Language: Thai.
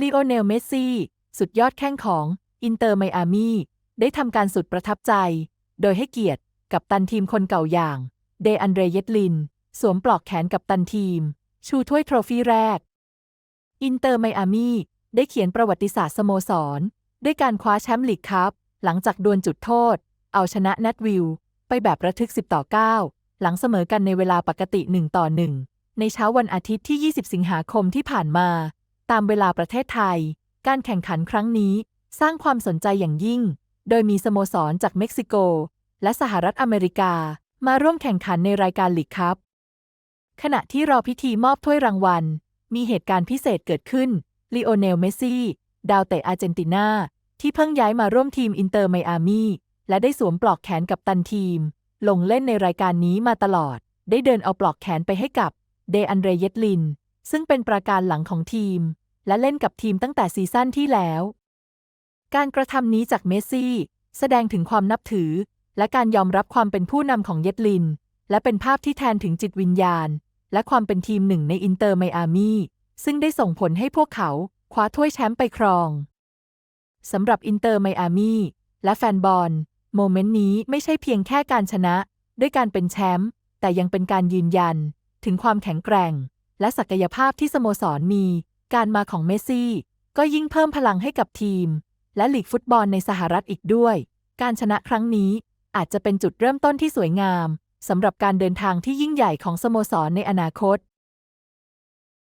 ลีโอเนล เมสซี่ สุดยอดแข้งของอินเตอร์ไมอามีได้ทำการสุดประทับใจ โดยให้เกียรติกับตันทีมคนเก่าอย่าง เดอันเดรเยตลิน สวมปลอกแขนกับตันทีม ชูถ้วยโทรฟี่แรก อินเตอร์ไมอามีได้เขียนประวัติศาสตร์สโมสร ด้วยการคว้าแชมป์ลีกคัพหลังจากดวลจุดโทษ เอาชนะนัทวิลไปแบบระทึก 10 ต่อ 9 หลังเสมอกันในเวลาปกติ 1 ต่อ 1 ในเช้าวันอาทิตย์ที่ 20 สิงหาคมที่ผ่านมา ตามเวลาประเทศไทย การแข่งขันครั้งนี้สร้างความสนใจอย่างยิ่ง โดยมีสโมสรจากเม็กซิโก และสหรัฐอเมริกา มาร่วมแข่งขันในรายการลีกคัพขณะที่รอพิธีมอบถ้วยรางวัล มีเหตุการณ์พิเศษเกิดขึ้นลีโอเนล เมสซี่ ดาวเตะอาร์เจนตินา ที่เพิ่งย้ายมาร่วมทีมอินเตอร์ไมอามีและได้สวมปลอกแขนกับตันทีม ลงเล่นในรายการนี้มาตลอด ได้เดินเอาปลอกแขนไปให้กับเดอันเรเยตลิน ซึ่งเป็นประการหลังของทีม และเล่นกับทีมตั้งแต่ซีซั่นที่แล้ว การกระทำนี้จากเมสซี่ แสดงถึงความนับถือ และการยอมรับความเป็นผู้นำของเยตลิน และเป็นภาพที่แทนถึงจิตวิญญาณ และความเป็นทีมหนึ่งในอินเตอร์ไมอามีซึ่งได้ส่งผลให้พวกเขาคว้าถ้วยแชมป์ไปครองสำหรับอินเตอร์ไมอามีและแฟนบอลโมเมนต์นี้ไม่ใช่เพียงแค่การชนะ ด้วยการเป็นแชมป์แต่ยังเป็นการยืนยัน ถึงความแข็งแกร่ง และศักยภาพที่สโมสรมี การมาของเมสซี่ ก็ยิ่งเพิ่มพลังให้กับทีม และลีกฟุตบอลในสหรัฐอีกด้วย การชนะครั้งนี้อาจจะเป็นจุดเริ่มต้นที่สวยงามสำหรับการเดินทางที่ยิ่งใหญ่ของสโมสรในอนาคต